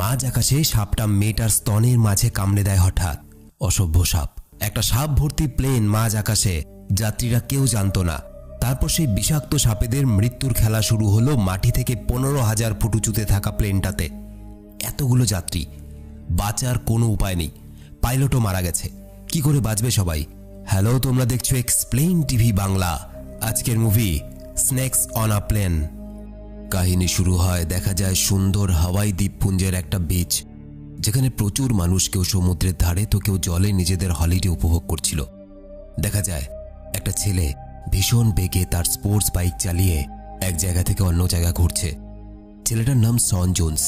মাঝ আকাশে সাপটা মেয়েটার স্তনের মাঝে কামড়ে দেয় হঠাৎ। অসভ্য সাপ। একটা সাপ ভর্তি প্লেন মাঝ আকাশে। যাত্রীরা কেউ জানতো না। তারপর সেই বিষাক্ত সাপেদের মৃত্যুর খেলা শুরু হলো মাটি থেকে পনেরো হাজার ফুট উঁচুতে থাকা প্লেনটাতে। এতগুলো যাত্রী। বাঁচার কোনো উপায় নেই। পাইলটও মারা গেছে। কি করে বাঁচবে সবাই? হ্যালো, তোমরা দেখছ এক্সপ্লেইন টিভি বাংলা। আজকের movie snakes on a plane কাহিনী শুরু হয়, দেখা যায় সুন্দর হাওয়াই দ্বীপপুঞ্জের একটা বিচ যেখানে প্রচুর মানুষ কেউ সমুদ্রের ধারে, তো কেউ জলে নিজেদের হলিডে উপভোগ করছিল। দেখা যায়, একটা ছেলে ভীষণ বেগে তার স্পোর্টস বাইক চালিয়ে এক জায়গা থেকে অন্য জায়গা ঘুরছে। ছেলেটার নাম সন জোন্স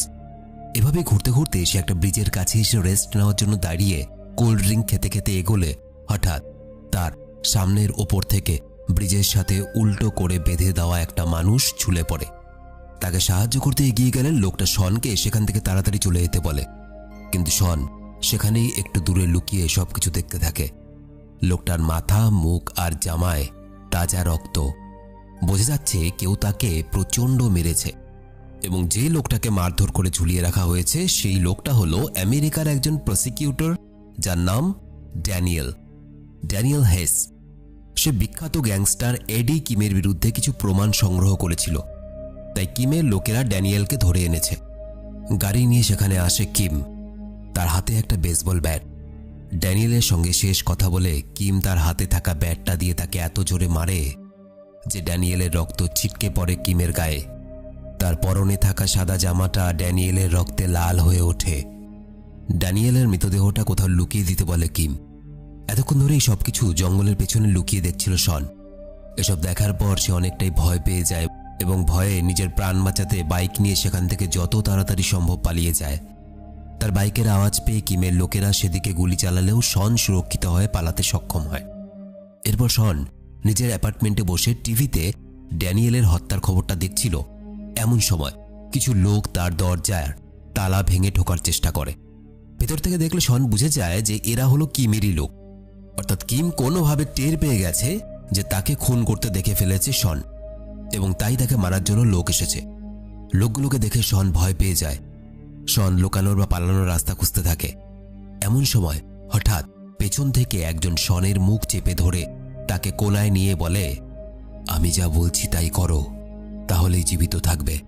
এভাবে ঘুরতে ঘুরতে সে একটা ব্রিজের কাছে এসে রেস্ট নেওয়ার জন্য দাঁড়িয়ে কোল্ড ড্রিঙ্ক খেতে খেতে এগোলে। হঠাৎ তার সামনের ওপর থেকে ব্রিজের সাথে উল্টো করে বেঁধে দেওয়া একটা মানুষ ঝুলে পড়ে। তাকে সাহায্য করতে এগিয়ে গেলেন লোকটা শনকে সেখান থেকে তাড়াতাড়ি চলে যেতে বলে। কিন্তু শন সেখানেই একটু দূরে লুকিয়ে সবকিছু দেখতে থাকে। লোকটার মাথা, মুখ আর জামায় তাজা রক্ত। বোঝা যাচ্ছে কেউ তাকে প্রচণ্ড মেরেছে এবং যে লোকটাকে মারধর করে ঝুলিয়ে রাখা হয়েছে সেই লোকটা হলো আমেরিকার একজন প্রসিকিউটর যার নাম ড্যানিয়েল। Daniel has. সে বিখ্যাত গ্যাংস্টার এডি কিমের বিরুদ্ধে কিছু প্রমাণ সংগ্রহ করেছিল। তাই কিমের লোকেরা ড্যানিয়েলকে ধরে এনেছে। গাড়ি নিয়ে সেখানে আসে কিম। তার হাতে একটা বেসবল ব্যাট। ড্যানিয়েলের সঙ্গে শেষ কথা বলে কিম তার হাতে থাকা ব্যাটটা দিয়ে তাকে এত জোরে মারে যে ড্যানিয়েলের রক্ত ছিটকে পড়ে কিমের গায়ে। তার পরনে থাকা সাদা জামাটা ড্যানিয়েলের রক্তে লাল হয়ে ওঠে। ড্যানিয়েলের মৃতদেহটা কোথাও লুকিয়ে দিতে বলে কিম। এতক্ষণ ধরে এই সবকিছু জঙ্গলের পেছনে লুকিয়ে দেখছিল শন। এসব দেখার পর সে অনেকটাই ভয় পেয়ে যায়। এবং ভয়ে নিজের প্রাণ বাঁচাতে বাইক নিয়ে সেখান থেকে যত তাড়াতাড়ি সম্ভব পালিয়ে যায়। তার বাইকের আওয়াজ পেয়ে কিমের লোকেরা সেদিকে গুলি চালালেও শন সুরক্ষিত হয়ে পালাতে সক্ষম হয়। এরপর শন নিজের অ্যাপার্টমেন্টে বসে টিভিতে ড্যানিয়েলের হত্যার খবরটা দেখছিল। এমন সময় কিছু লোক তার দরজার তালা ভেঙে ঢোকার চেষ্টা করে। ভেতর থেকে দেখলে শন বুঝে যায় যে এরা হলো কিমেরই লোক। অর্থাৎ কিম কোনোভাবে টের পেয়ে গেছে যে তাকে খুন করতে দেখে ফেলেছে শন এবং তাই তাকে মারার জন্য লোক এসেছে। লোকগুলোকে দেখে শন ভয় পেয়ে যায়। শন লুকানোর বা পালানোর রাস্তা খুঁজতে থাকে। এমন সময় হঠাৎ পেছন থেকে একজন শনের মুখ চেপে ধরে তাকে কোনায় নিয়ে বলে, আমি যা বলছি তাই করো, তাহলেই জীবিত থাকবে।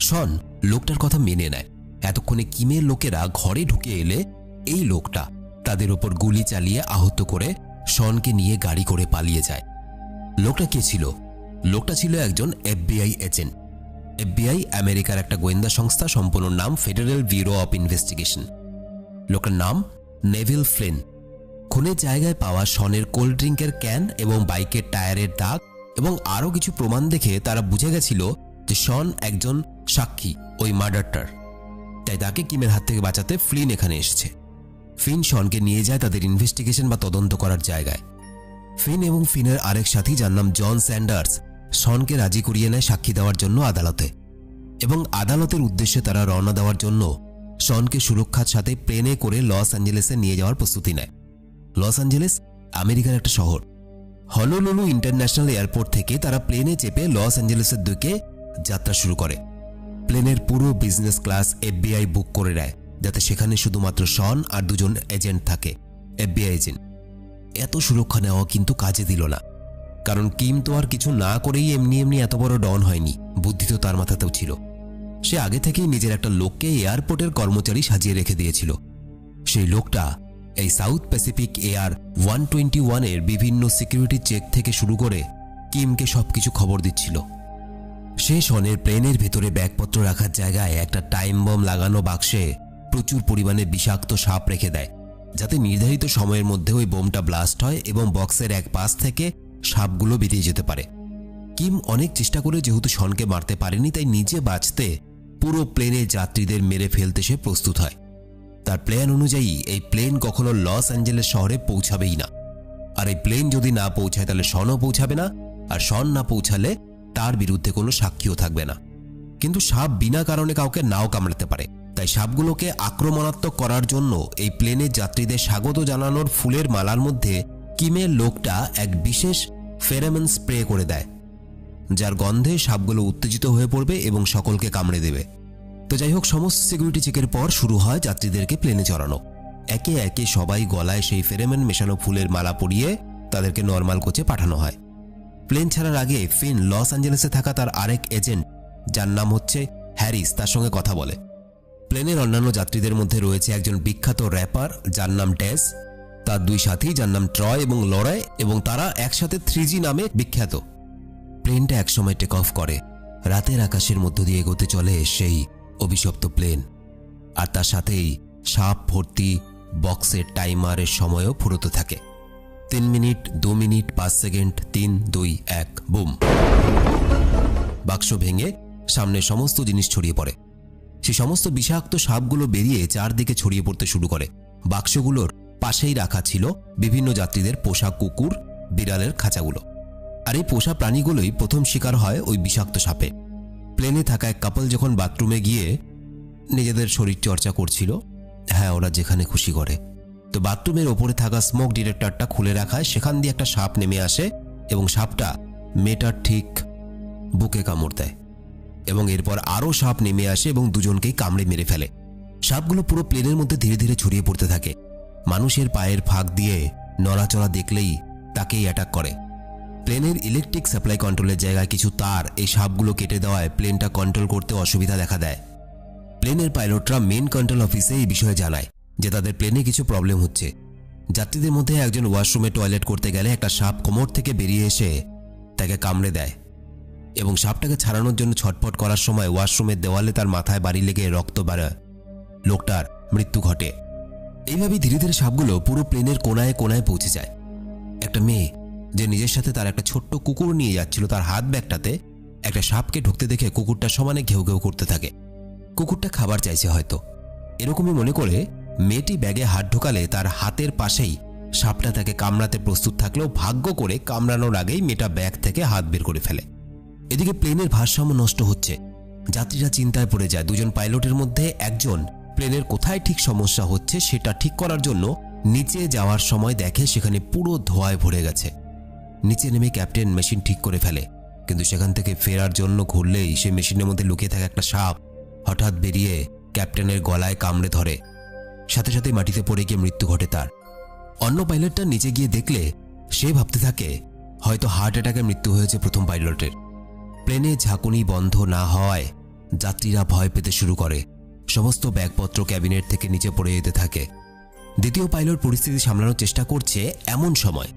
শন লোকটার কথা মেনে নেয়। এতক্ষণে কিমের লোকেরা ঘরে ঢুকে এলে এই লোকটা তাদের ওপর গুলি চালিয়ে আহত করে শনকে নিয়ে গাড়ি করে পালিয়ে যায়। লোকটা কে ছিল? লোকটা ছিল একজন এফবিআই এজেন্ট। এফবিআই আমেরিকার একটা গোয়েন্দা সংস্থা, সম্পূর্ণ নাম ফেডারেল ব্যুরো অফ ইনভেস্টিগেশন লোকটার নাম নেভিল ফ্লিন। খুনের জায়গায় পাওয়া শনের কোল্ড ড্রিঙ্কের ক্যান এবং বাইকের টায়ারের দাগ এবং আরও কিছু প্রমাণ দেখে তারা বুঝে গেছিল যে শন একজন সাক্ষী, ওই মার্ডারটার। তাই তাকে কিমের হাত থেকে বাঁচাতে ফ্লিন এখানে এসেছে। ফিন শনকে নিয়ে যায় তাদের ইনভেস্টিগেশন বা তদন্ত করার জায়গায়। ফিন এবং ফিনের আরেক সাথী যার নাম জন স্যান্ডার্স শনকে রাজি করিয়ে নেয় সাক্ষী দেওয়ার জন্য আদালতে। এবং আদালতের উদ্দেশ্যে তারা রওনা দেওয়ার জন্য শনকে সুরক্ষার সাথে প্লেনে করে লস অ্যাঞ্জেলেসে নিয়ে যাওয়ার প্রস্তুতি নেয়। লস অ্যাঞ্জেলেস, আমেরিকার একটা শহর। হলোলুলু ইন্টারন্যাশনাল এয়ারপোর্ট থেকে তারা প্লেনে চেপে লস অ্যাঞ্জেলেসের দিকে যাত্রা শুরু করে। প্লেনের পুরো বিজনেস ক্লাস এফবিআই বুক করে নেয়, যাতে সেখানে শুধুমাত্র শন আর দুজন এজেন্ট থাকে, এফবিআই এজেন্ট। এত সুরক্ষা নেওয়া কিন্তু কাজে দিল না। কারণ কিম তো আর কিছু না করেই এমনি এমনি এত বড় ডন হয়নি। বুদ্ধি তো তার মাথাতেও ছিল। সে আগে থেকেই নিজের একটা লোককে এয়ারপোর্টের কর্মচারী সাজিয়ে রেখে দিয়েছিল। সেই লোকটা এই south pacific air one twenty ওয়ানের বিভিন্ন সিকিউরিটি চেক থেকে শুরু করে কিমকে সবকিছু খবর দিচ্ছিল। সে শনের প্লেনের ভেতরে ব্যাগপত্র রাখার জায়গায় একটা টাইম বম লাগানো বাক্সে প্রচুর পরিমাণে বিষাক্ত সাপ রেখে দেয়, যাতে নির্ধারিত সময়ের মধ্যে ওই বোমটা ব্লাস্ট হয় এবং বক্সের এক পাশ থেকে সাপগুলো বেরিয়ে যেতে পারে। কিম অনেক চেষ্টা করে যেহেতু শনকে মারতে পারেনি, তাই নিজে বাঁচতে পুরো প্লেনে যাত্রীদের মেরে ফেলতে সে প্রস্তুত হয়। তার প্ল্যান অনুযায়ী এই প্লেন কখনো লস অ্যাঞ্জেলেস শহরে পৌঁছাবেই না। আর এই প্লেন যদি না পৌঁছায়, তাহলে শনও পৌঁছাবে না, আর শন না পৌঁছালে তার বিরুদ্ধে কোনো সাক্ষীও থাকবে না। কিন্তু সাপ বিনা কারণে কাউকে নাও কামড়াতে পারে। তাই সাপগুলোকে আক্রমণাত্মক করার জন্য এই প্লেনের যাত্রীদের স্বাগত জানানোর ফুলের মালার মধ্যে কিমের লোকটা এক বিশেষ ফেরামেন স্প্রে করে দেয়, যার গন্ধে সাপগুলো উত্তেজিত হয়ে পড়বে এবং সকলকে কামড়ে দেবে। তো যাই হোক, সমস্ত সিকিউরিটি চেকের পর শুরু হয় যাত্রীদেরকে প্লেনে চড়ানো। একে একে সবাই গলায় সেই ফেরেমেন মেশানো ফুলের মালা পরিয়ে তাদেরকে নর্মাল কোচে পাঠানো হয়। প্লেন ছাড়ার আগে ফিন লস অ্যাঞ্জেলেসে থাকা তার আরেক এজেন্ট যার নাম হচ্ছে হ্যারিস, তার সঙ্গে কথা বলে। প্লেনের অন্যান্য যাত্রীদের মধ্যে রয়েছে একজন বিখ্যাত র্যাপার যার নাম ড্যাস তার দুই সাথী, যার নাম ট্রয় এবং লড়াই এবং তারা একসাথে থ্রিজি নামে বিখ্যাত। প্লেনটা একসময় টেক অফ করে। রাতের আকাশের মধ্য দিয়ে এগোতে চলে সেই অভিশপ্ত প্লেন। আর তার সাথেই সাপ ভর্তি বক্সের টাইমারের সময়ও ফুরোতে থাকে। তিন মিনিট, দু মিনিট, পাঁচ সেকেন্ড, তিন, দুই, এক, বুম। বাক্স ভেঙে সামনে সমস্ত জিনিস ছড়িয়ে পড়ে। সে সমস্ত বিষাক্ত সাপগুলো বেরিয়ে চারদিকে ছড়িয়ে পড়তে শুরু করে। বাক্সগুলোর পাশেই রাখা ছিল বিভিন্ন যাত্রীদের পোষা কুকুর, বিড়ালের খাঁচাগুলো। আর এই পোষা প্রাণীগুলোই প্রথম শিকার হয় ওই বিষাক্ত সাপে। প্লেনে থাকা এক কাপল যখন বাথরুমে গিয়ে নিজেদের শরীর চর্চা করছিল হ্যাঁ ওরা যেখানে খুশি করে। তো বাথরুমের ওপরে থাকা স্মোক ডিরেক্টরটা খুলে রাখায় সেখান দিয়ে একটা সাপ নেমে আসে এবং সাপটা মেয়েটার ঠিক বুকে কামড় দেয়। এবং এরপর আরও সাপ নেমে আসে এবং দুজনকেই কামড়ে মেরে ফেলে। সাপগুলো পুরো প্লেনের মধ্যে ধীরে ধীরে ছড়িয়ে পড়তে থাকে। মানুষের পায়ের ফাঁক দিয়ে নড়াচড়া দেখলেই তাকেই অ্যাটাক করে। প্লেনের ইলেকট্রিক সাপ্লাই কন্ট্রোলের জায়গায় কিছু তার এই সাপগুলো কেটে দেওয়ায় প্লেনটা কন্ট্রোল করতে অসুবিধা দেখা দেয়। প্লেনের পাইলটরা মেন কন্ট্রোল অফিসে এই বিষয়ে জানায় যে তাদের প্লেনে কিছু প্রবলেম হচ্ছে। যাত্রীদের মধ্যে একজন ওয়াশরুমে টয়লেট করতে গেলে একটা সাপ কোমর থেকে বেরিয়ে এসে তাকে কামড়ে দেয় এবং সাপটাকে ছাড়ানোর জন্য ছটফট করার সময় ওয়াশরুমের দেওয়ালে তার মাথায় বাড়ি লেগে রক্ত বাড়ায় লোকটার মৃত্যু ঘটে। এইভাবেই ধীরে ধীরে সাপগুলো পুরো প্লেনের কোনায় কোনায় পৌঁছে যায়। একটা মেয়ে যে নিজের সাথে তার একটা ছোট্ট কুকুর নিয়ে যাচ্ছিল তার হাত ব্যাগটাতে, একটা সাপকে ঢুকতে দেখে কুকুরটা সমানে ঘেউ ঘেউ করতে থাকে। কুকুরটা খাবার চাইছে হয়তো। এরকমই মনে করে মেয়েটি ব্যাগে হাত ঢোকালে তার হাতের পাশেই সাপটা তাকে কামড়াতে প্রস্তুত থাকলেও ভাগ্য করে কামড়ানোর আগেই মেয়েটা ব্যাগ থেকে হাত বের করে ফেলে। এদিকে প্লেনের ভারসাম্য নষ্ট হচ্ছে। যাত্রীরা চিন্তায় পড়ে যায়। দুজন পাইলটের মধ্যে একজন প্লেনের কোথায় ঠিক সমস্যা হচ্ছে সেটা ঠিক করার জন্য নিচে যাওয়ার সময় দেখে সেখানে পুরো ধোঁয়ায় ভরে গেছে। নিচে নেমে ক্যাপ্টেন মেশিন ঠিক করে ফেলে, কিন্তু সেখান থেকে ফেরার জন্য ঘুরলেই সে মেশিনের মধ্যে লুকিয়ে থাকা একটা সাপ হঠাৎ বেরিয়ে ক্যাপ্টেনের গলায় কামড়ে ধরে। সাথে সাথে মাটিতে পড়ে গিয়ে মৃত্যু ঘটে তার। অন্য পাইলটটা নিচে গিয়ে দেখলে সে ভাবতে থাকে, হয়তো হার্ট অ্যাটাকে মৃত্যু হয়েছে প্রথম পাইলটের প্লেনে ঝাঁকুনি বন্ধ না হওয়ায় যাত্রীরা ভয় পেতে শুরু করে। সমস্ত ব্যাগপত্র ক্যাবিনেট থেকে নিচে পড়ে যেতে থাকে। দ্বিতীয় পাইলট পরিস্থিতি সামলানোর চেষ্টা করছে এমন সময়।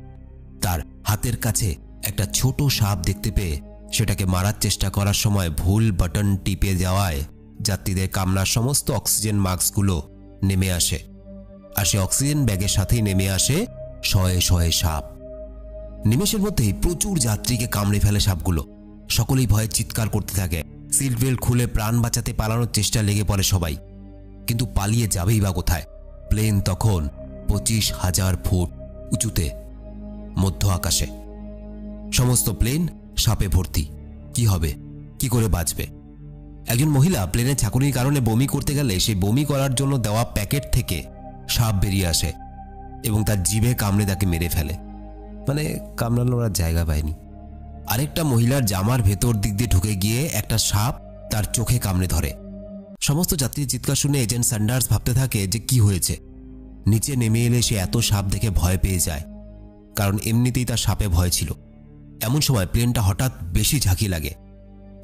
তার হাতের কাছে একটা ছোট সাপ দেখতে পেয়ে সেটাকে মারার চেষ্টা করার সময় ভুল বাটন টিপে যাওয়ায় যাত্রীদের কামনার সমস্ত অক্সিজেন মাস্কগুলো নেমে আসে। আর সে অক্সিজেন ব্যাগের সাথেই নেমে আসে শয়ে শয়ে সাপ। নিমেষের মধ্যেই প্রচুর যাত্রীকে কামড়ে ফেলে সাপগুলো। সকলেই ভয়ে চিৎকার করতে থাকে। সিট বেল্ট খুলে প্রাণ বাঁচাতে পালানোর চেষ্টা লেগে পড়ে সবাই। কিন্তু পালিয়ে যাবেই বা কোথায়? প্লেন তখন পঁচিশ হাজার ফুট উঁচুতে, মধ্য আকাশে। সমস্ত প্লেন সাপে ভর্তি। কি হবে? কি করে বাঁচবে? একজন মহিলা প্লেনে ঝাঁকুনির কারণে বমি করতে গেলে সেই বমি করার জন্য দেওয়া প্যাকেট থেকে সাপ বেরিয়ে আসে এবং তার জিভে কামড়ে তাকে মেরে ফেলে। মানে কামড়ানোর জায়গা পায়নি। আরেকটা মহিলার জামার ভেতর দিক দিয়ে ঢুকে গিয়ে একটা সাপ তার চোখে কামড়ে ধরে। সমস্ত যাত্রীর চিৎকার শুনে এজেন্ট স্যান্ডার্স ভাবতে থাকে যে কি হয়েছে। নিচে নেমে এলে সে এত সাপ দেখে ভয় পেয়ে যায়, কারণ এমনিতেই তার সাপে ভয় ছিল। এমন সময় প্লেনটা হঠাৎ বেশি ঝাঁকি লাগে।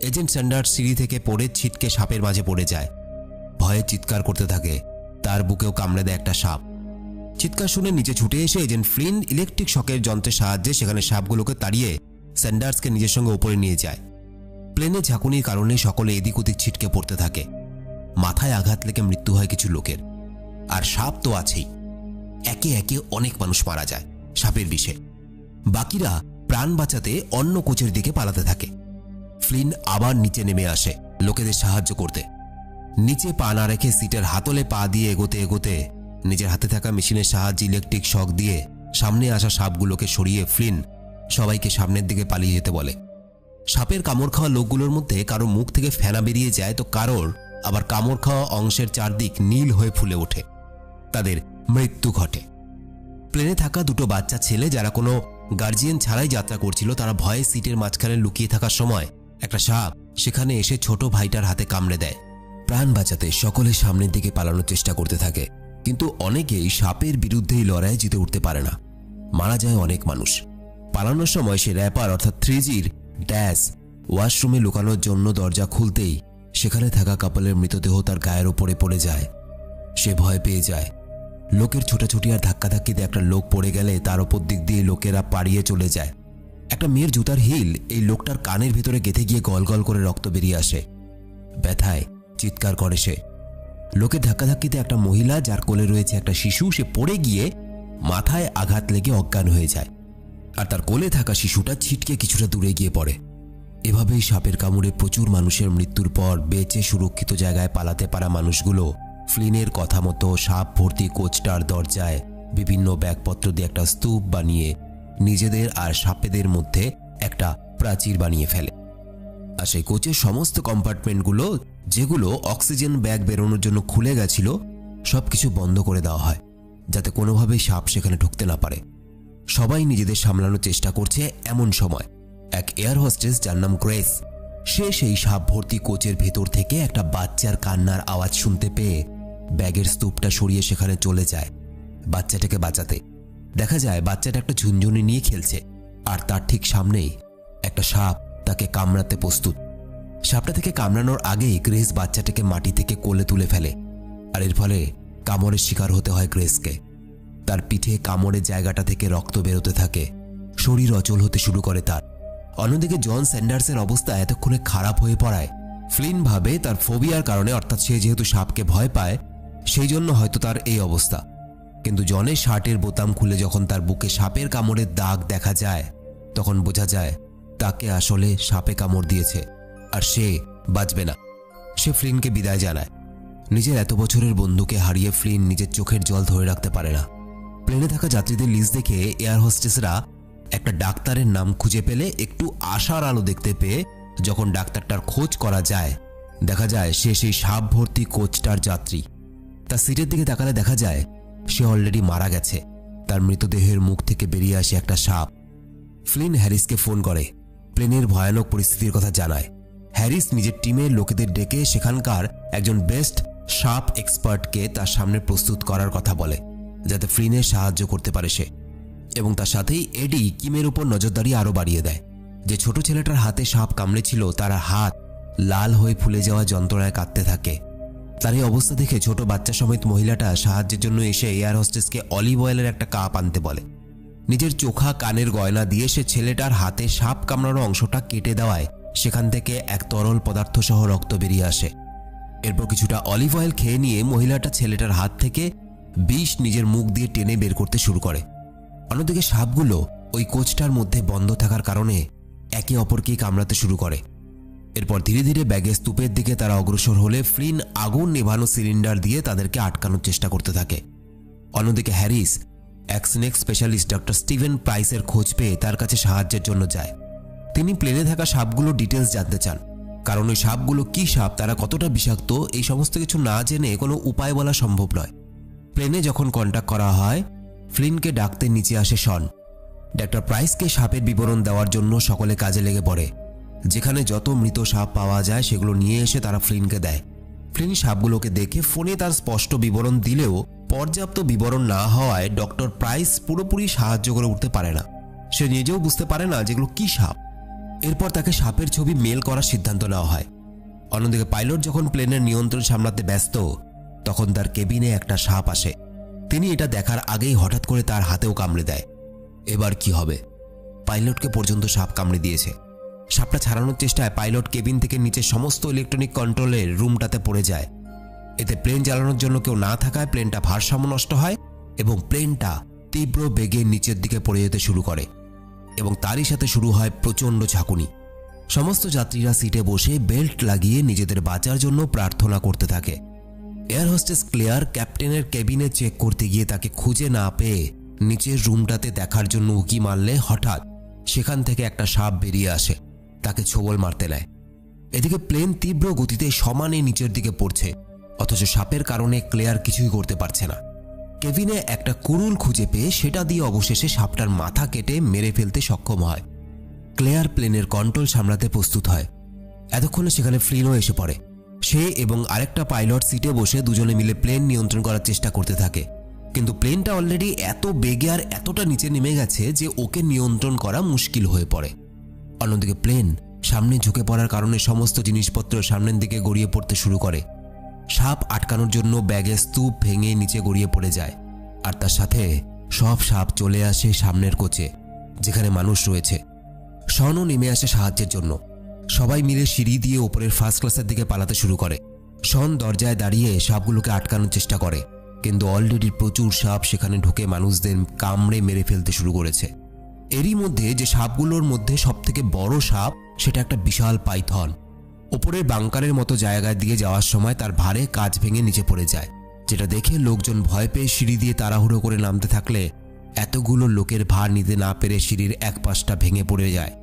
এজেন্ট স্যান্ডার্স সিঁড়ি থেকে পড়ে ছিটকে সাপের মাঝে পড়ে যায়। ভয়ে চিৎকার করতে থাকে, তার বুকেও কামড়ে দেয় একটা সাপ। চিৎকার শুনে নিচে ছুটে এসে এজেন্ট ফ্লিন ইলেকট্রিক শকের যন্ত্রের সাহায্যে সেখানে সাপগুলোকে তাড়িয়ে স্যান্ডার্সকে নিজের সঙ্গে উপরে নিয়ে যায়। প্লেনে ঝাঁকুনির কারণে সকলে এদিক ওদিক ছিটকে পড়তে থাকে। মাথায় আঘাত লেগে মৃত্যু হয় কিছু লোকের। আর সাপ তো আছেই। একে একে অনেক মানুষ মারা যায়, সাপের বিষে। বাকিরা প্রাণ বাঁচাতে অন্য কোচের দিকে পালাতে থাকে। ফ্লিন আবার নিচে নেমে আসে লোকেদের সাহায্য করতে। নিচে পা না রেখে সিটের হাতলে পা দিয়ে এগোতে এগোতে নিজের হাতে থাকা মেশিনের সাহায্যে ইলেকট্রিক শক দিয়ে সামনে আসা সাপগুলোকে সরিয়ে ফ্লিন সবাইকে সামনের দিকে পালিয়ে যেতে বলে। সাপের কামড় খাওয়া লোকগুলোর মধ্যে কারও মুখ থেকে ফেনা বেরিয়ে যায় তো কারোর আবার কামড় খাওয়া অংশের চারদিক নীল হয়ে ফুলে ওঠে। তাদের মৃত্যু ঘটে। প্লেনে থাকা দুটো বাচ্চা ছেলে যারা কোনো গার্জিয়ান ছাড়াই যাত্রা করছিল, তারা ভয়ে সিটের মাঝখানে লুকিয়ে থাকার সময় একটা সাপ সেখানে এসে ছোট ভাইটার হাতে কামড়ে দেয়। প্রাণ বাঁচাতে সকলে সামনের দিকে পালানোর চেষ্টা করতে থাকে, কিন্তু অনেকেই সাপের বিরুদ্ধে লড়াই জিতে উঠতে পারে না। মারা যায় অনেক মানুষ। পালানোর সময় সে র্যাপার অর্থাৎ থ্রিজির ড্যাশ ওয়াশরুমে লুকানোর জন্য দরজা খুলতেই সেখানে থাকা কাপালের মৃতদেহ তার গায়ের ওপরে পড়ে যায়। সে ভয় পেয়ে যায়। লোকের ছোটাছুটি আর ধাক্কাধাক্কিতে একটা লোক পড়ে গেলে তার ওপর দিক দিয়ে লোকেরা পাড়িয়ে চলে যায়। একটা মেয়ের জুতার হিল এই লোকটার কানের ভিতরে গেঁথে গিয়ে গল গল করে রক্ত বেরিয়ে আসে। ব্যথায় চিৎকার করে সে। লোকের ধাক্কাধাক্কিতে একটা মহিলা যার কোলে রয়েছে একটা শিশু, সে পড়ে গিয়ে মাথায় আঘাত লেগে অজ্ঞান হয়ে যায়। আর তার কোলে থাকা শিশুটা ছিটকে কিছুটা দূরে গিয়ে পড়ে। এভাবেই সাপের কামড়ে প্রচুর মানুষের মৃত্যুর পর বেঁচে সুরক্ষিত জায়গায় পালাতে পারা মানুষগুলো ফ্লিনের কথা মতো সাপ ভর্তি কোচটার দরজায় বিভিন্ন ব্যাগপত্র দিয়ে একটা স্তূপ বানিয়ে নিজেদের আর সাপেদের মধ্যে একটা প্রাচীর বানিয়ে ফেলে। আর সেই কোচের সমস্ত কম্পার্টমেন্টগুলো, যেগুলো অক্সিজেন ব্যাগ বেরোনোর জন্য খুলে গেছিল সব কিছু বন্ধ করে দেওয়া হয়, যাতে কোনোভাবেই সাপ সেখানে ঢুকতে না পারে। সবাই নিজেদের সামলানোর চেষ্টা করছে এমন সময়। এক এয়ার হোস্টেস যার নাম গ্রেস, সে সেই সাপ ভর্তি কোচের ভেতর থেকে একটা বাচ্চার কান্নার আওয়াজ শুনতে পেয়ে ব্যাগের স্তূপটা সরিয়ে সেখানে চলে যায় বাচ্চাটাকে বাঁচাতে। দেখা যায় বাচ্চাটা একটা ঝুনঝুনি নিয়ে খেলছে, আর তার ঠিক সামনেই একটা সাপ তাকে কামড়াতে প্রস্তুত। সাপটা থেকে কামড়ানোর আগেই গ্রেস বাচ্চাটাকে মাটি থেকে কোলে তুলে ফেলে, আর এর ফলে কামড়ের শিকার হতে হয় গ্রেসকে। তার পিঠে কামড়ের জায়গাটা থেকে রক্ত বেরোতে থাকে। শরীর অচল হতে শুরু করে তার। অন্যদিকে জন স্যান্ডার্সের অবস্থা এতক্ষণে খারাপ হয়ে পড়ায়। ফ্লিন ভাবে তার ফোবিয়ার কারণে, অর্থাৎ সে যেহেতু সাপকে ভয় পায়, সেই জন্য হয়তো তার এই অবস্থা। কিন্তু জনের শার্টের বোতাম খুলে যখন তার বুকে সাপের কামড়ের দাগ দেখা যায়, তখন বোঝা যায়, তাকে আসলে সাপে কামড় দিয়েছে, আর সে বাঁচবে না। সে ফ্লিনকে বিদায় জানায়। নিজের এত বছরের বন্ধুকে হারিয়ে ফ্লিন নিজের চোখের জল ধরে রাখতে পারে না। প্লেনে থাকা যাত্রীদের লিস্ট দেখে এয়ার হোস্টেসরা একটা ডাক্তারের নাম খুঁজে পেলে একটু আশার আলো দেখতে পেয়ে যখন ডাক্তারটার খোঁজ করা যায়, দেখা যায় সে সেই সাপ ভর্তি কোচটার যাত্রী। তার সিটের দিকে তাকালে দেখা যায় সে অলরেডি মারা গেছে। তার মৃতদেহের মুখ থেকে বেরিয়ে আসে একটা সাপ। ফ্লিন হ্যারিসকে ফোন করে, প্লেনের ভয়ানক পরিস্থিতির কথা জানায়। হ্যারিস নিজের টিমের লোকেদের ডেকে সেখানকার একজন বেস্ট সাপ এক্সপার্টকে তার সামনে প্রস্তুত করার কথা বলে। যাতে ফ্লিনের সাহায্য করতে পারে সে। এবং তার সাথেই এডি কিমের উপর নজরদারি আরও বাড়িয়ে দেয়। যে ছোট ছেলেটার হাতে সাপ কামড়েছিল, তার হাত লাল হয়ে ফুলে যাওয়া যন্ত্রণায় কাঁদতে থাকে। তার এই অবস্থা দেখে ছোট বাচ্চা সমেত মহিলাটা সাহায্যের জন্য এসে এয়ার হোস্টেসকে অলিভ অয়েলের একটা কাপ আনতে বলে। নিজের চোখা কানের গয়না দিয়ে সে ছেলেটার হাতে সাপ কামড়ানো অংশটা কেটে দেওয়ায় সেখান থেকে এক তরল পদার্থ সহ রক্ত বেরিয়ে আসে। এরপর কিছুটা অলিভ অয়েল খেয়ে নিয়ে মহিলাটা ছেলেটার হাত থেকে বিষ নিজের মুখ দিয়ে টেনে বের করতে শুরু করে। অন্যদিকে সাপগুলো ওই কোচটার মধ্যে বন্ধ থাকার কারণে একে অপরকেই কামড়াতে শুরু করে। এরপর ধীরে ধীরে ব্যাগের স্তূপের দিকে তারা অগ্রসর হলে ফ্লিন আগুন নেভানো সিলিন্ডার দিয়ে তাদেরকে আটকানোর চেষ্টা করতে থাকে। অন্যদিকে হ্যারিস, এক স্নেক স্পেশালিস্ট ডক্টর স্টিভেন প্রাইসের খোঁজ পেয়ে তার কাছে সাহায্যের জন্য যায়। তিনি প্লেনে থাকা সাপগুলোর ডিটেলস জানতে চান, কারণ ওই সাপগুলো কী সাপ, তারা কতটা বিষাক্ত, এই সমস্ত কিছু না জেনে কোনো উপায় বলা সম্ভব নয়। প্লেনে যখন কন্ট্যাক্ট করা হয়, ফ্লিনকে ডাকতে নিচে আসে শন। ডাক্তার প্রাইসকে সাপের বিবরণ দেওয়ার জন্য সকলে কাজে লেগে পড়ে। যেখানে যত মৃত সাপ পাওয়া যায়, সেগুলো নিয়ে এসে তারা ফ্লিনকে দেয়। ফ্লিন সাপগুলোকে দেখে ফোনে তার স্পষ্ট বিবরণ দিলেও পর্যাপ্ত বিবরণ না হওয়ায় ডক্টর প্রাইস পুরোপুরি সাহায্য করে উঠতে পারে না। সে নিজেও বুঝতে পারে না যেগুলো কি সাপ। এরপর তাকে সাপের ছবি মেল করার সিদ্ধান্ত নেওয়া হয়। অন্যদিকে পাইলট যখন প্লেনের নিয়ন্ত্রণ সামলাতে ব্যস্ত তখন তার কেবিনে একটা সাপ আসে। তিনি এটা দেখার আগেই হঠাৎ করে তার হাতেও কামড়ে দেয়। এবার কি হবে? পাইলটকে পর্যন্ত সাপ কামড়ে দিয়েছে। সাপটা ছাড়ানোর চেষ্টায় পাইলট কেবিন থেকে নিচে সমস্ত ইলেকট্রনিক কন্ট্রোলের রুমটাতে পড়ে যায়। এতে প্লেন চালানোর জন্য কেউ না থাকায় প্লেনটা ভারসাম্য নষ্ট হয় এবং প্লেনটা তীব্র বেগে নিচের দিকে পড়ে যেতে শুরু করে এবং তারই সাথে শুরু হয় প্রচণ্ড ঝাঁকুনি। সমস্ত যাত্রীরা সিটে বসে বেল্ট লাগিয়ে নিজেদের বাঁচার জন্য প্রার্থনা করতে থাকে। এয়ার হোস্টেস ক্লেয়ার ক্যাপ্টেনের কেবিনে চেক করতে গিয়ে তাকে খুঁজে না পেয়ে নিচের রুমটাতে দেখার জন্য উকি মারলে হঠাৎ সেখান থেকে একটা সাপ বেরিয়ে আসে। তাকে ছোবল মারতে নেয়। এদিকে প্লেন তীব্র গতিতে সমানে নিচের দিকে পড়ছে, অথচ সাপের কারণে ক্লেয়ার কিছুই করতে পারছে না। কেভিনে একটা কুরুল খুঁজে পেয়ে সেটা দিয়ে অবশেষে সাপটার মাথা কেটে মেরে ফেলতে সক্ষম হয়। ক্লেয়ার প্লেনের কন্ট্রোল সামলাতে প্রস্তুত হয়। এতক্ষণে সেখানে ফ্লিনও এসে পড়ে। সে এবং আরেকটা পাইলট সিটে বসে দুজনে মিলে প্লেন নিয়ন্ত্রণ করার চেষ্টা করতে থাকে। কিন্তু প্লেনটা অলরেডি এত বেগে আর এতটা নিচে নেমে গেছে যে ওকে নিয়ন্ত্রণ করা মুশকিল হয়ে পড়ে। অন্যদিকে প্লেন সামনে ঝুঁকে পড়ার কারণে সমস্ত জিনিসপত্র সামনের দিকে গড়িয়ে পড়তে শুরু করে। সাপ আটকানোর জন্য ব্যাগের স্তূপ ভেঙে নিচে গড়িয়ে পড়ে যায়। আর তার সাথে সব সাপ চলে আসে সামনের কোচে, যেখানে মানুষ রয়েছে। শনও নেমে আসে সাহায্যের জন্য। সবাই মিলে সিঁড়ি দিয়ে ওপরের ফার্স্ট ক্লাসের দিকে পালাতে শুরু করে। শন দরজায় দাঁড়িয়ে সাপগুলোকে আটকানোর চেষ্টা করে, কিন্তু অলরেডি প্রচুর সাপ সেখানে ঢুকে মানুষদের কামড়ে মেরে ফেলতে শুরু করেছে। এরই মধ্যে যে সাপগুলোর মধ্যে সবথেকে বড় সাপ, সেটা একটা বিশাল পাইথন। ওপরের বাংকারের মতো জায়গায় দিয়ে যাওয়ার সময় তার ভারে কাজ ভেঙে নিচে পড়ে যায়, যেটা দেখে লোকজন ভয় পেয়ে সিঁড়ি দিয়ে তাড়াহুড়ো করে নামতে থাকলে এতগুলো লোকের ভার নিতে না পেরে সিঁড়ির এক পাশটা ভেঙে পড়ে যায়।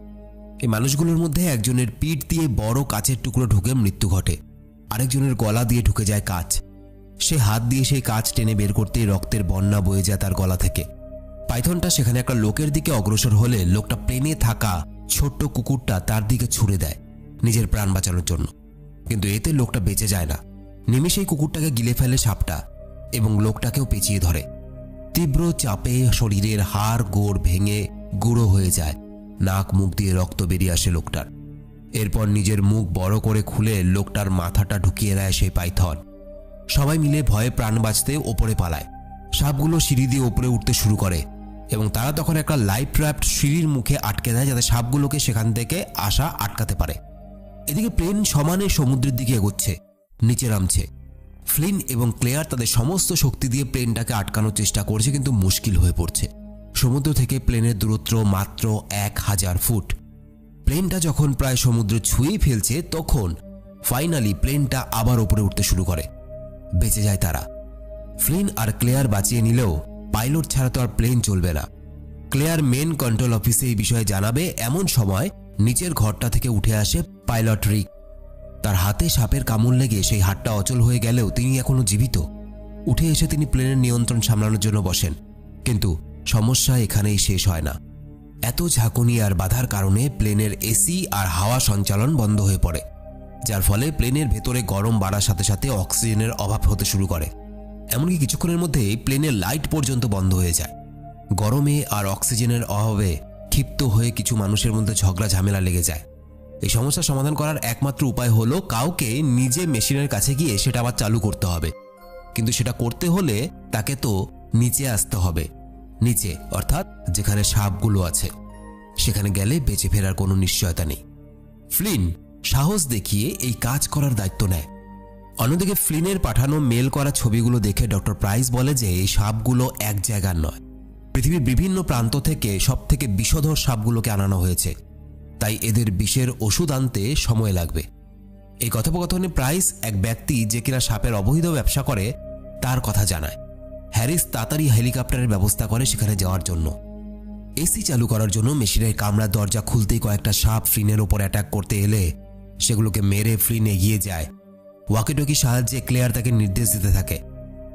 এই মানুষগুলোর মধ্যে একজনের পিঠ দিয়ে বড় কাচের টুকরো ঢুকে মৃত্যু ঘটে। আরেকজনের গলা দিয়ে ঢুকে যায় কাচ। সে হাত দিয়ে সেই কাচ টেনে বের করতেই রক্তের বন্যা বয়ে যায় তার গলা থেকে। পাইথনটা সেখানে একটা লোকের দিকে অগ্রসর হলে লোকটা প্লেনে থাকা ছোট্ট কুকুরটা তার দিকে ছুড়ে দেয় নিজের প্রাণ বাঁচানোর জন্য। কিন্তু এতে লোকটা বেঁচে যায় না। নিমেষেই কুকুরটাকে গিলে ফেলে সাপটা এবং লোকটাকেও পেঁচিয়ে ধরে। তীব্র চাপে শরীরের হাড় গোড় ভেঙে গুঁড়ো হয়ে যায়। নাক মুখ দিয়ে রক্ত বেরিয়ে আসে লোকটার। এরপর নিজের মুখ বড় করে খুলে লোকটার মাথাটা ঢুকিয়ে দেয় সেই পাইথন। সবাই মিলে ভয়ে প্রাণ বাঁচতে ওপরে পালায়। সাপগুলো সিঁড়ি দিয়ে ওপরে উঠতে শুরু করে এবং তারা তখন একটা লাইফ ট্র্যাপড সিঁড়ির মুখে আটকে দেয় যাতে সাপগুলোকে সেখান থেকে আসা আটকাতে পারে। এদিকে প্লেন সমানে সমুদ্রের দিকে এগোচ্ছে, নিচে নামছে। ফ্লিন এবং ক্লেয়ার তাদের সমস্ত শক্তি দিয়ে প্লেনটাকে আটকানোর চেষ্টা করছে কিন্তু মুশকিল হয়ে পড়ছে। সমুদ্র থেকে প্লেনের দূরত্ব মাত্র এক হাজার ফুট। প্লেনটা যখন প্রায় সমুদ্র ছুঁয়েই ফেলছে, তখন ফাইনালি প্লেনটা আবার উপরে উঠতে শুরু করে। বেঁচে যায় তারা। ফ্লিন আর ক্লেয়ার বাঁচিয়ে নিলেও পাইলট ছাড়া তো আর প্লেন চলবে না। ক্লেয়ার মেন কন্ট্রোল অফিসে এই বিষয়ে জানাবে, এমন সময় নিচের ঘরটা থেকে উঠে আসে পাইলট রিক। তার হাতে সাপের কামড় লেগে সেই হাতটা অচল হয়ে গেলেও তিনি এখনও জীবিত। উঠে এসে তিনি প্লেনের নিয়ন্ত্রণ সামলানোর জন্য বসেন। কিন্তু সমস্যা এখানেই শেষ হয় না। এত ঝাঁকুনি আর বাধার কারণে প্লেনের এসি আর হাওয়া সঞ্চালন বন্ধ হয়ে পড়ে, যার ফলে প্লেনের ভেতরে গরম বাড়ার সাথে সাথে অক্সিজেনের অভাব হতে শুরু করে। এমনকি কিছুক্ষণের মধ্যেই প্লেনের লাইট পর্যন্ত বন্ধ হয়ে যায়। গরমে আর অক্সিজেনের অভাবে ক্ষিপ্ত হয়ে কিছু মানুষের মধ্যে ঝগড়া ঝামেলা লেগে যায়। এই সমস্যার সমাধান করার একমাত্র উপায় হলো কাউকে নিজে মেশিনের কাছে গিয়ে সেটা আবার চালু করতে হবে। কিন্তু সেটা করতে হলে তাকে তো নিচে আসতে হবে। নিচে, অর্থাৎ যেখানে সাপগুলো আছে। সেখানে গেলে বেঁচে ফেরার কোনো নিশ্চয়তা নেই। ফ্লিন সাহস দেখিয়ে এই কাজ করার দায়িত্ব নেয়। অন্যদিকে ফ্লিনের পাঠানো মেল করা ছবিগুলো দেখে ডক্টর প্রাইস বলে যে এই সাপগুলো এক জায়গার নয়। পৃথিবীর বিভিন্ন প্রান্ত থেকে সব থেকে বিষধর সাপগুলোকে আনানো হয়েছে। তাই এদের বিষের ওষুধ আনতে সময় লাগবে। এই কথোপকথনে প্রাইস এক ব্যক্তি যে কিনা সাপের অবৈধ ব্যবসা করে, তার কথা জানায়। হ্যারিস তাড়াতাড়ি হেলিকপ্টারের ব্যবস্থা করে সেখানে যাওয়ার জন্য। এসি চালু করার জন্য মেশিনের কামরার দরজা খুলতেই কয়েকটা সাপ ফ্লিনের ওপর অ্যাটাক করতে এলে সেগুলোকে মেরে ফ্লিন এগিয়ে যায়। ওয়াকিটকি সাহায্যে ক্লেয়ার তাকে নির্দেশ দিতে থাকে।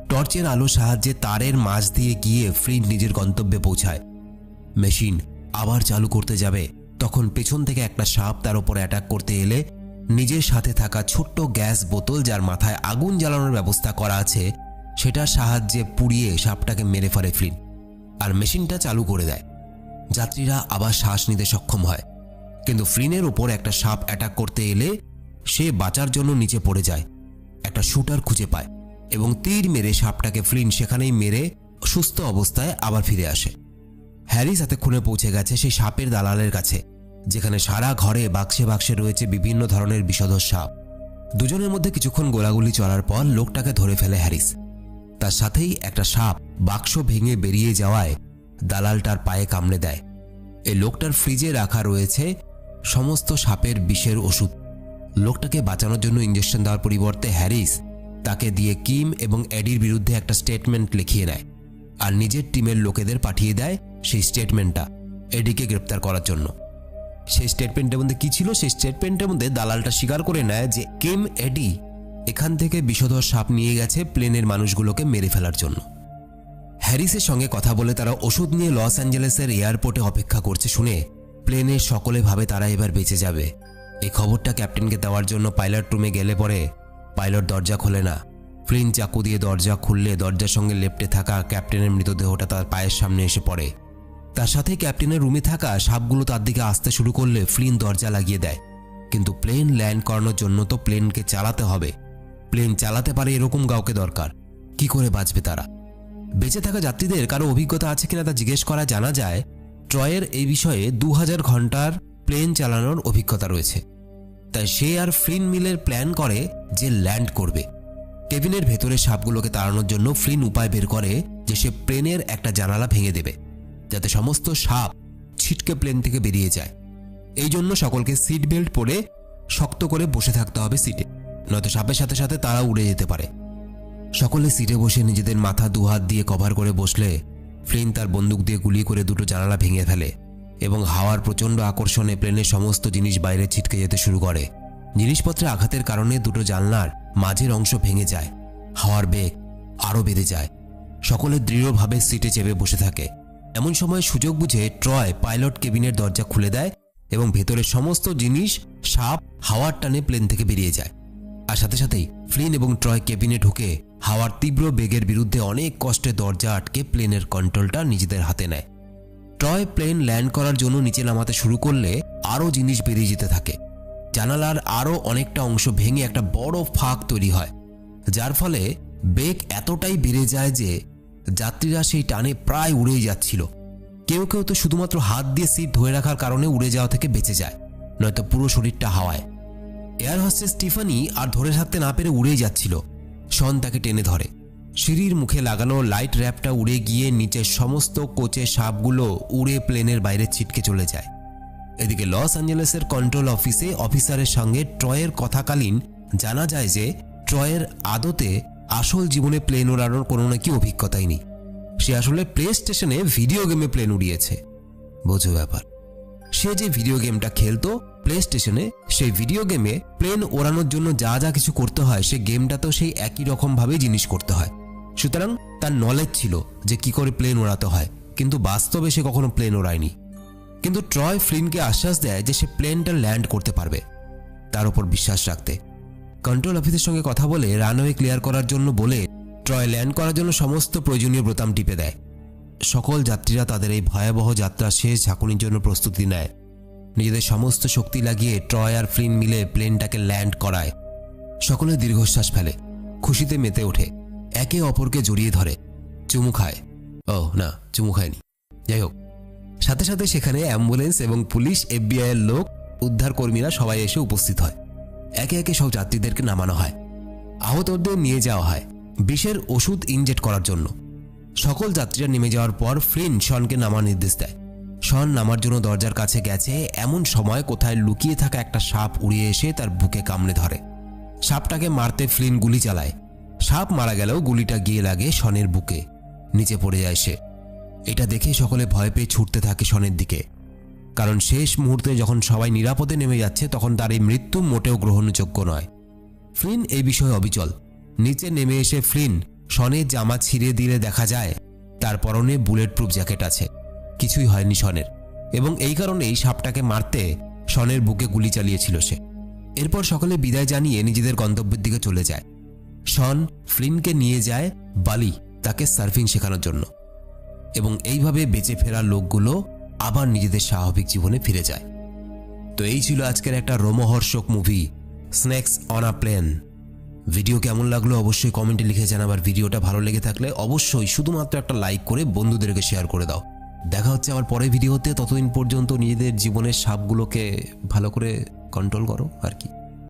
টর্চের আলো সাহায্যে তারের মাঝ দিয়ে গিয়ে ফ্লিন নিজের গন্তব্যে পৌঁছায়। মেশিন আবার চালু করতে যাবে, তখন পেছন থেকে একটা সাপ তার ওপর অ্যাটাক করতে এলে নিজের সাথে থাকা ছোট্ট গ্যাস বোতল যার মাথায় আগুন জ্বালানোর ব্যবস্থা করা আছে সেটার সাহায্যে পুড়িয়ে সাপটাকে মেরে ফেলে ফ্লিন আর মেশিনটা চালু করে দেয়। যাত্রীরা আবার শ্বাস নিতে সক্ষম হয়। কিন্তু ফ্লিনের ওপর একটা সাপ অ্যাটাক করতে এলে সে বাঁচার জন্য নিচে পড়ে যায়। একটা শুটার খুঁজে পায় এবং তীর মেরে সাপটাকে ফ্লিন সেখানেই মেরে সুস্থ অবস্থায় আবার ফিরে আসে। হ্যারিস এতক্ষণে পৌঁছে গেছে সেই সাপের দালালের কাছে, যেখানে সারা ঘরে বাক্সে বাক্সে রয়েছে বিভিন্ন ধরনের বিষধর সাপ। দুজনের মধ্যে কিছুক্ষণ গোলাগুলি চলার পর লোকটাকে ধরে ফেলে হ্যারিস। তার সাথেই একটা সাপ বাক্স ভেঙে বেরিয়ে যাওয়ায় দালালটার পায়ে কামড়ে দেয়। এই লোকটার ফ্রিজে রাখা রয়েছে সমস্ত সাপের বিষের ওষুধ। লোকটাকে বাঁচানোর জন্য ইঞ্জেকশন দেওয়ার পরিবর্তে হ্যারিস তাকে দিয়ে কিম এবং অ্যাডির বিরুদ্ধে একটা স্টেটমেন্ট লিখিয়ে নেয় আর নিজের টিমের লোকেদের পাঠিয়ে দেয় সেই স্টেটমেন্টটা এডিকে গ্রেপ্তার করার জন্য। সেই স্টেটমেন্টের মধ্যে কি ছিল? সেই স্টেটমেন্টের মধ্যে দালালটা স্বীকার করে নেয় যে কিম, এডি এখান থেকে বিষধর সাপ নিয়ে গেছে প্লেনের মানুষগুলোকে মেরে ফেলার জন্য। হ্যারিসের সঙ্গে কথা বলে তারা ওষুধ নিয়ে লস অ্যাঞ্জেলেসের এয়ারপোর্টে অপেক্ষা করছে শুনে প্লেনের সকলে ভাবে তারা এবার বেঁচে যাবে। এই খবরটা ক্যাপ্টেনকে দেওয়ার জন্য পাইলট রুমে গেলে পরে পাইলট দরজা খোলে না। ফ্লিন চাকু দিয়ে দরজা খুললে দরজার সঙ্গে লেপ্টে থাকা ক্যাপ্টেনের মৃতদেহটা তার পায়ের সামনে এসে পড়ে। তার সাথে ক্যাপ্টেনের রুমে থাকা সাপগুলো তার দিকে আসতে শুরু করলে ফ্লিন দরজা লাগিয়ে দেয়। কিন্তু প্লেন ল্যান্ড করানোর জন্য তো প্লেনকে চালাতে হবে। প্লেন চালাতে পারে এরকম কাউকে দরকার। কি করে বাঁচবে তারা? বেঁচে থাকা যাত্রীদের কারও অভিজ্ঞতা আছে কিনা তা জিজ্ঞেস করা জানা যায়, ট্রয়ের এই বিষয়ে দু হাজার ঘণ্টার প্লেন চালানোর অভিজ্ঞতা রয়েছে। তাই সে আর ফ্লিন মিলের প্ল্যান করে যে ল্যান্ড করবে। কেবিনের ভেতরে সাপগুলোকে তাড়ানোর জন্য ফ্লিন উপায় বের করে যে সে প্লেনের একটা জানালা ভেঙে দেবে, যাতে সমস্ত সাপ ছিটকে প্লেন থেকে বেরিয়ে যায়। এই জন্য সকলকে সিট বেল্ট পরে শক্ত করে বসে থাকতে হবে সিটে। নয়তো সাপের সাথে সাথে তারা উড়ে যেতে পারে। সকলে সিটে বসে নিজেদের মাথা দুহাত দিয়ে কভার করে বসলে, ফ্লিন তার বন্দুক দিয়ে গুলি করে দুটো জানালা ভেঙে ফেলে এবং হাওয়ার প্রচণ্ড আকর্ষণে প্লেনের সমস্ত জিনিস বাইরে ছিটকে যেতে শুরু করে। জিনিসপত্রে আঘাতের কারণে দুটো জানলার মাঝের অংশ ভেঙে যায়, হাওয়ার বেগ আরও বেড়ে যায়। সকলে দৃঢ়ভাবে সিটে চেপে বসে থাকে। এমন সময় সুযোগ বুঝে ট্রয় পাইলট কেবিনের দরজা খুলে দেয় এবং ভেতরের সমস্ত জিনিস সাপ, হাওয়ার টানে প্লেন থেকে বেরিয়ে যায়। আর সাথে সাথেই ফ্লিন এবং ট্রয় কেবিনে ঢুকে হাওয়ার তীব্র বেগের বিরুদ্ধে অনেক কষ্টে দরজা আটকে প্লেনের কন্ট্রোলটা নিজেদের হাতে নেয়। ট্রয় প্লেন ল্যান্ড করার জন্য নিচে নামাতে শুরু করলে আরও জিনিস বেরিয়ে যেতে থাকে। জানালার আরও অনেকটা অংশ ভেঙে একটা বড় ফাঁক তৈরি হয়, যার ফলে বেগ এতটাই বেড়ে যায় যে যাত্রীরা সেই টানে প্রায় উড়েই যাচ্ছিল। কেউ কেউ তো শুধুমাত্র হাত দিয়ে সিট ধরে রাখার কারণে উড়ে যাওয়া থেকে বেঁচে যায়, নয়তো পুরো শরীরটা হাওয়ায়। এয়ার হস্টেস স্টিফানি আর ধরে থাকতে না পেরে উড়েই যাচ্ছিল। শন তাকে টেনে ধরে। সিঁড়ির মুখে লাগানো লাইট র্যাপটা উড়ে গিয়ে নিচের সমস্ত কোচে সাপগুলো উড়ে প্লেনের বাইরে ছিটকে চলে যায়। এদিকে লস অ্যাঞ্জেলেসের কন্ট্রোল অফিসে অফিসারের সঙ্গে ট্রয়ের কথাকালীন জানা যায় যে, ট্রয়ের আদতে আসল জীবনে প্লেন উড়ানোর কোনো নাকি অভিজ্ঞতাই নেই। সে আসলে প্লে স্টেশনে ভিডিও গেমে প্লেন উড়িয়েছে। বোঝো ব্যাপার। সে যে ভিডিও গেমটা খেলতো প্লে স্টেশনে সেই ভিডিও গেমে প্লেন ওড়ানোর জন্য যা যা কিছু করতে হয় সে গেমটাতেও সেই একই রকমভাবেই জিনিস করতে হয়। সুতরাং তার নলেজ ছিল যে কি করে প্লেন ওড়াতে হয়, কিন্তু বাস্তবে সে কখনো প্লেন ওড়ায়নি। কিন্তু ট্রয় ফ্লিনকে আশ্বাস দেয় যে সে প্লেনটা ল্যান্ড করতে পারবে, তার উপর বিশ্বাস রাখতে। কন্ট্রোল অফিসের সঙ্গে কথা বলে রানওয়ে ক্লিয়ার করার জন্য বলে ট্রয় ল্যান্ড করার জন্য সমস্ত প্রয়োজনীয় বোতাম টিপে দেয়। সকল যাত্রীরা তাদের এই ভয়াবহ যাত্রা শেষ ঝাঁকুনির জন্য প্রস্তুতি নেয়। নিজেদের সমস্ত শক্তি লাগিয়ে ট্রয় আর ফ্লিন মিলে প্লেনটাকে ল্যান্ড করায়। সকলে দীর্ঘশ্বাস ফেলে, খুশিতে মেতে ওঠে, একে অপরকে জড়িয়ে ধরে, চুমু খায়। ও, না, চুমু খায়নি। যাই হোক, সাথে সাথে সেখানে অ্যাম্বুলেন্স এবং পুলিশ, এফবিআই এর লোক উদ্ধার কর্মীরা সবাই এসে উপস্থিত হয়। একে একে সব যাত্রীদেরকে নামানো হয়। আহতদের নিয়ে যাওয়া হয়, বিষের ওষুধ ইনজেক্ট করার জন্য। সকল যাত্রীরা নেমে যাওয়ার পর ফ্লিন শনকে নামার নির্দেশ দেয়। শন নামার জন্য দরজার কাছে গেছে। এমন সময় কোথায় লুকিয়ে থাকা একটা সাপ উড়িয়ে এসে তার বুকে কামড়ে ধরে। সাপটাকে মারতে ফ্লিন গুলি চালায়। সাপ মারা গেলেও গুলিটা গিয়ে লাগে শনের বুকে। নিচে পড়ে যায় সে। এটা দেখে সকলে ভয় পেয়ে ছুটতে থাকে শনের দিকে। কারণ শেষ মুহূর্তে যখন সবাই নিরাপদে নেমে যাচ্ছে, তখন তার এই মৃত্যু মোটেও গ্রহণযোগ্য নয়। ফ্লিন এই বিষয়ে অবিচল। নিচে নেমে এসে ফ্লিন শনের জামা ছিঁড়ে দিলে দেখা যায়, তার পরনে বুলেট প্রুফ জ্যাকেট আছে। কিছুই হয়নি শনের। এবং এই কারণেই সাপটাকে মারতে শনের বুকে গুলি চালিয়েছিল সে। এরপর সকলে বিদায় জানিয়ে নিজেদের গন্তব্যের দিকে চলে যায়। শন ফ্লিনকে নিয়ে যায় বালি তাকে সার্ফিং শেখানোর জন্য। এবং এইভাবে বেঁচে ফেরা লোকগুলো আবার নিজেদের স্বাভাবিক জীবনে ফিরে যায়। তো এই ছিল আজকের একটা রোমহর্ষক movie, snacks on a plane. Video কেমন লাগল অবশ্যই কমেন্টে লিখে জানাবার। ভিডিওটা ভালো লেগে থাকলে অবশ্যই শুধুমাত্র একটা লাইক করে বন্ধুদেরকে শেয়ার করে দাও। দেখা হচ্ছে আমার পরের ভিডিওতে। ততদিন পর্যন্ত নিজেদের জীবনের সাপগুলোকে ভালো করে কন্ট্রোল করো, আর কি।